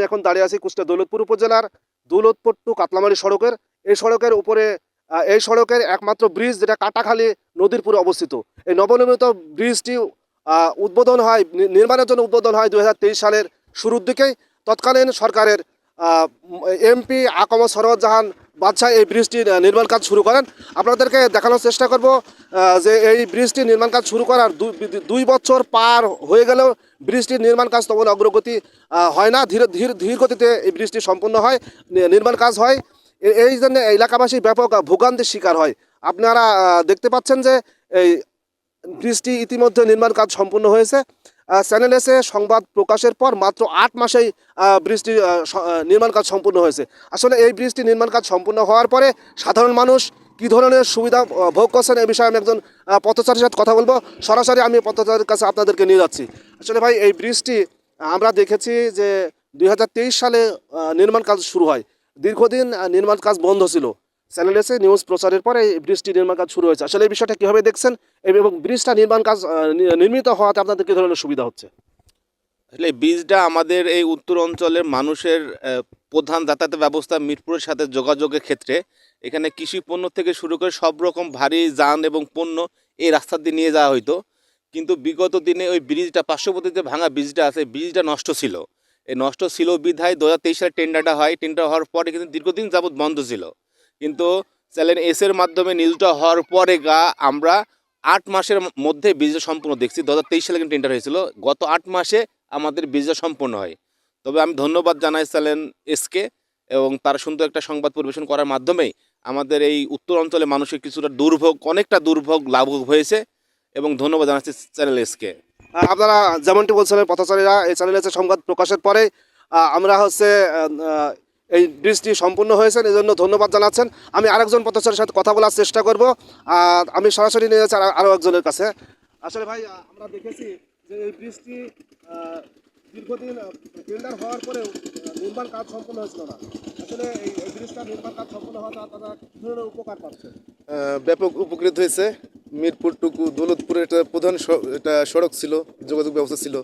আমি এখন দাঁড়িয়ে আছি কুষ্টিয়া দৌলতপুর উপজেলার দৌলতপুর টু কাতলামারি সড়কের। এই সড়কের উপরে এই সড়কের একমাত্র ব্রিজ যেটা কাটাখালী নদীর পুরে অবস্থিত। এই নবনির্মিত ব্রিজটি উদ্বোধন হয় নির্মাণের জন্য উদ্বোধন হয় দুই হাজার তেইশ সালের শুরুর দিকেই। তৎকালীন সরকারের এমপি আকম সরোজ জাহান বাদশাহ এই ব্রিজটি নির্মাণ কাজ শুরু করেন। আপনাদেরকে দেখানোর চেষ্টা করব যে এই ব্রিজটি নির্মাণ কাজ শুরু করার দুই- বছর পার হয়ে গেলেও ব্রিজটির নির্মাণ কাজ তেমন অগ্রগতি হয় না। ধীরে ধীর ধীর গতিতে এই ব্রিজটি সম্পূর্ণ হয় নির্মাণ কাজ হয়। এই জন্য এলাকাবাসী ব্যাপক ভোগান্তির শিকার হয়। আপনারা দেখতে পাচ্ছেন যে এই ব্রিজটি ইতিমধ্যে নির্মাণ কাজ সম্পূর্ণ হয়েছে। চ্যানেল এসে সংবাদ প্রকাশের পর মাত্র আট মাসেই ব্রিজটি নির্মাণ কাজ সম্পূর্ণ হয়েছে। আসলে এই ব্রিজটি নির্মাণ কাজ সম্পূর্ণ হওয়ার পরে সাধারণ মানুষ কী ধরনের সুবিধা ভোগ করছেন এই বিষয়ে আমি একজন পথচারীর সাথে কথা বলব। সরাসরি আমি পথচারীর কাছে আপনাদেরকে নিয়ে যাচ্ছি। আসলে ভাই, এই ব্রিজটি আমরা দেখেছি যে দুই হাজার তেইশ সালে নির্মাণ কাজ শুরু হয়। দীর্ঘদিন নির্মাণ কাজ বন্ধ ছিল। চ্যানেল এসে নিউজ প্রচারের পরে এই ব্রিজটি নির্মাণ কাজ শুরু হয়েছে। আসলে এই বিষয়টা কীভাবে দেখছেন এবং ব্রিজটা নির্মাণ কাজ নির্মিত হওয়াতে আপনাদের কী ধরনের সুবিধা হচ্ছে? আসলে বীজটা আমাদের এই উত্তর অঞ্চলের মানুষের প্রধান যাতায়াত ব্যবস্থা মিরপুরের সাথে যোগাযোগের ক্ষেত্রে। এখানে কৃষি পণ্য থেকে শুরু করে সব রকম ভারী যান এবং পণ্য এই রাস্তা দিয়ে নিয়ে যাওয়া হতো কিন্তু বিগত দিনে ওই ব্রিজটা, পার্শ্ববর্তীতে ভাঙা ব্রিজটা আছে, ব্রিজটা নষ্ট ছিল। এই নষ্ট ছিল বিধায় দু হাজার তেইশ সালে টেন্ডারটা হয়। টেন্ডার হওয়ার পরে কিন্তু দীর্ঘদিন যাবৎ বন্ধ ছিল। কিন্তু চ্যানেল এস এর মাধ্যমে নিউজটা হওয়ার পরে গা, আমরা আট মাসের মধ্যে ব্রিজটা সম্পূর্ণ দেখছি। দু হাজার তেইশ সালে কিন্তু টেন্ডার হয়েছিল। গত আট মাসে আমাদের ব্রিজটা সম্পূর্ণ হয়। তবে আমি ধন্যবাদ জানাই চ্যানেল এসকে এবং তার সুন্দর একটা সংবাদ পরিবেশন করার মাধ্যমেই আমাদের এই উত্তর অঞ্চলে মানুষের কিছুটা দুর্ভোগ, অনেকটা দুর্ভোগ লাঘব হয়েছে এবং ধন্যবাদ জানাচ্ছি চ্যানেল এসকে আপনারা যেমনটি বলছিলেন পথচারীরা, এই চ্যানেলে এসে সংবাদ প্রকাশের পরে আমরা হচ্ছে এই ব্রিজটি সম্পূর্ণ হয়েছেন এই জন্য ধন্যবাদ জানাচ্ছেন। আমি আরেকজন পথচারীর সাথে কথা বলার চেষ্টা করব। আর আমি সরাসরি নিয়ে যাচ্ছি আর- আরও একজনের কাছে। আসলে ভাই আমরা দেখেছি যে এই ব্রিজটি দীর্ঘদিন টেন্ডার হওয়ার পরেও নির্মাণ কাজ সম্পূর্ণ হয়েছিল না। আসলে এই ব্রিজটা নির্মাণ কাজ সম্পূর্ণ হওয়াতে আপনারা কী ধরনের উপকার পাচ্ছেন আহ, ব্যাপক উপকৃত হয়েছে। মিরপুর টুকু দৌলতপুরের একটা প্রধান এটা সড়ক ছিল যোগাযোগ ব্যবস্থা ছিল।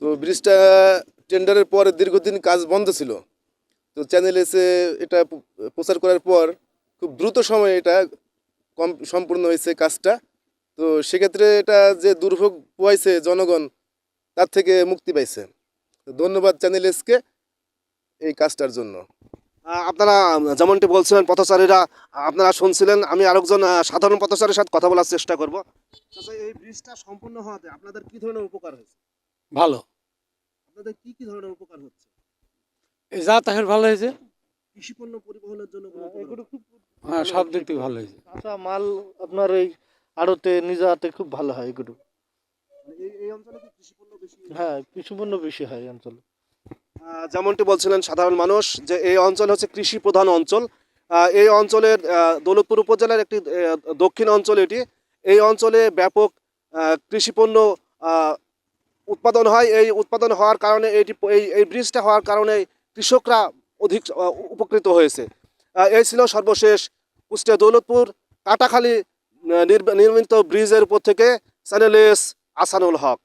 তো ব্রিজটা টেন্ডারের পরে দীর্ঘদিন কাজ বন্ধ ছিল। তো চ্যানেল এসে এটা প্রচার করার পর খুব দ্রুত সময়ে এটা কম সম্পূর্ণ হয়েছে কাজটা। তো সেক্ষেত্রে এটা যে দুর্ভোগ পোয়াইছে জনগণ তার থেকে মুক্তি পাইছে। তো ধন্যবাদ চ্যানেল এসকে এই কাজটার জন্য। আপনারা যেমনটি বলছিলেন পথচারীরা আপনারা শুনছিলেন আমি আরেকজন সাধারণ পথচারীর সাথে কথা বলার চেষ্টা করব। এই ব্রিজটা সম্পূর্ণ হওয়াতে আপনাদের কি ধরনের উপকার হয়েছে? ভালো। আপনাদের কি কি ধরনের উপকার হচ্ছে? এই যাতায়াত ভালো হয়েছে। কৃষি পণ্য পরিবহনের জন্য হচ্ছে? হ্যাঁ সব দিক থেকে ভালো হয়েছে। কাঁচা মাল আপনার এই আড়তে নিজে হাতে খুব ভালো হয় এগুলো। মানে এই এই কৃষি পণ্য বেশি? হ্যাঁ কৃষিপণ্য বেশি হয় এই অঞ্চলে। যেমনটি বলছিলেন সাধারণ মানুষ যে এই অঞ্চল হচ্ছে কৃষি প্রধান অঞ্চল। এই অঞ্চলের দৌলতপুর উপজেলার একটি দক্ষিণ অঞ্চল এটি। এই অঞ্চলে ব্যাপক আহ, কৃষিপণ্য উৎপাদন হয়। এই উৎপাদন হওয়ার কারণে এইটি এই এই ব্রিজটা হওয়ার কারণে কৃষকরা অধিক উপকৃত হয়েছে। এই ছিল সর্বশেষ কুষ্টিয়া দৌলতপুর, কাটাখালী নির্মিত ব্রিজের উপর থেকে চ্যানেল এস আসানুল হক।